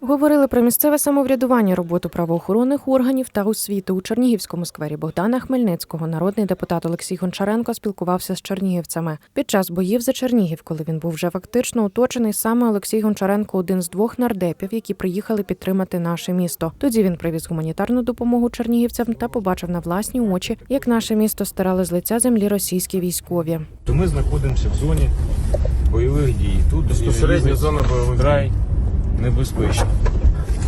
Говорили про місцеве самоврядування, роботу правоохоронних органів та освіти у Чернігівському сквері Богдана Хмельницького. Народний депутат Олексій Гончаренко спілкувався з чернігівцями. Під час боїв за Чернігів, коли він був вже фактично оточений, саме Олексій Гончаренко один з двох нардепів, які приїхали підтримати наше місто. Тоді він привіз гуманітарну допомогу чернігівцям та побачив на власні очі, як наше місто стирали з лиця землі російські військові. то ми знаходимося в зоні бойових дій. Тут Безпосередньо зона бойових край небезпечно.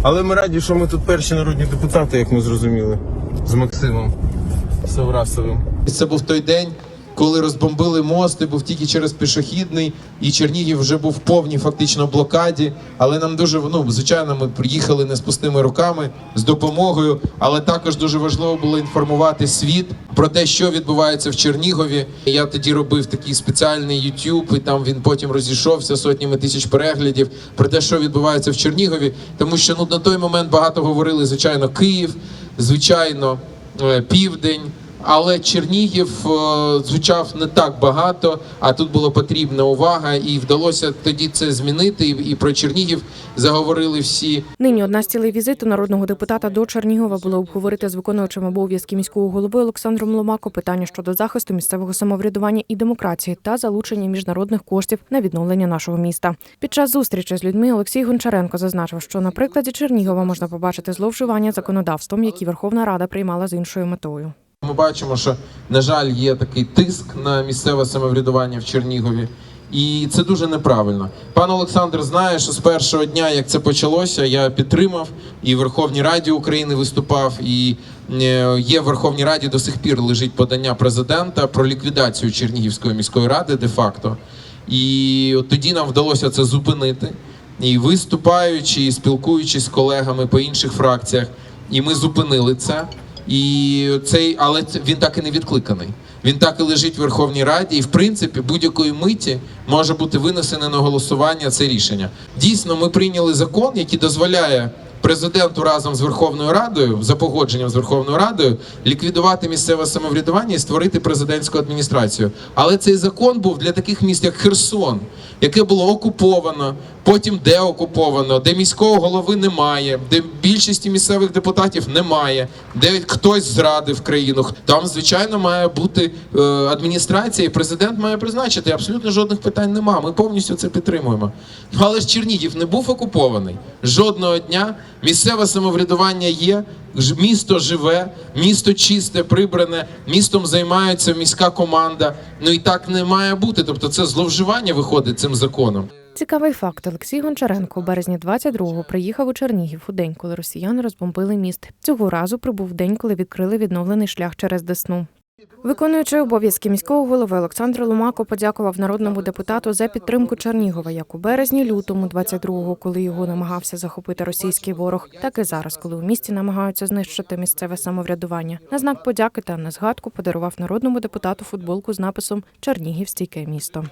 Але ми раді, що ми тут перші народні депутати, як ми зрозуміли, з Максимом Саврасовим. Це був той день, коли розбомбили мост, і був тільки через пішохідний, і Чернігів вже був повній фактично блокаді. Але нам дуже ну, звичайно, ми приїхали не з пустими руками з допомогою. Але також дуже важливо було інформувати світ про те, що відбувається в Чернігові. Я тоді робив такий спеціальний YouTube, і там він потім розійшовся сотнями тисяч переглядів про те, що відбувається в Чернігові. Тому що ну на той момент багато говорили, звичайно, Київ, звичайно, е, південь. Але Чернігів е, звучав не так багато, а тут була потрібна увага, і вдалося тоді це змінити. І, про Чернігів заговорили всі. Нині одна з цілей візиту народного депутата до Чернігова було обговорити з виконуючим обов'язки міського голови Олександром Ломако питання щодо захисту місцевого самоврядування і демократії та залучення міжнародних коштів на відновлення нашого міста. Під час зустрічі з людьми Олексій Гончаренко зазначив, що на прикладі Чернігова можна побачити зловживання законодавством, які Верховна Рада приймала з іншою метою. Ми бачимо, що на жаль є такий тиск на місцеве самоврядування в Чернігові. І це дуже неправильно. Пан Олександр знає, що з першого дня, як це почалося, я підтримав і в Верховній Раді України виступав. І е, є в Верховній Раді до сих пір лежить подання президента про ліквідацію Чернігівської міської ради де-факто. І от тоді нам вдалося це зупинити. І виступаючи, і спілкуючись з колегами по інших фракціях, і ми зупинили це. І цей, але він так і не відкликаний. Він так і лежить в Верховній Раді, і в принципі будь-якої миті може бути винесене на голосування це рішення. Дійсно, ми прийняли закон, який дозволяє президенту разом з Верховною Радою за погодженням з Верховною Радою ліквідувати місцеве самоврядування і створити президентську адміністрацію. Але цей закон був для таких міст, як Херсон, яке було окуповано, потім деокуповано, де міського голови немає, де більшості місцевих депутатів немає, де хтось зрадив країну. Там, звичайно, має бути е, адміністрація, і президент має призначити. Абсолютно жодних питань нема. Ми повністю це підтримуємо. Ну але ж Чернігів не був окупований жодного дня. Місцеве самоврядування є. Місто живе, місто чисте, прибране, містом займається міська команда. Ну і так не має бути. Тобто, це зловживання виходить цим законом. Цікавий факт: Олексій Гончаренко у березні 22-го приїхав у Чернігів у день, коли росіяни розбомбили міст. Цього разу прибув день, коли відкрили відновлений шлях через Десну. Виконуючи обов'язки міського голови Олександр Ломако подякував народному депутату за підтримку Чернігова як у березні, лютому 22-го, коли його намагався захопити російський ворог, так і зараз, коли у місті намагаються знищити місцеве самоврядування. На знак подяки та на згадку подарував народному депутату футболку з написом Чернігів стійке місто.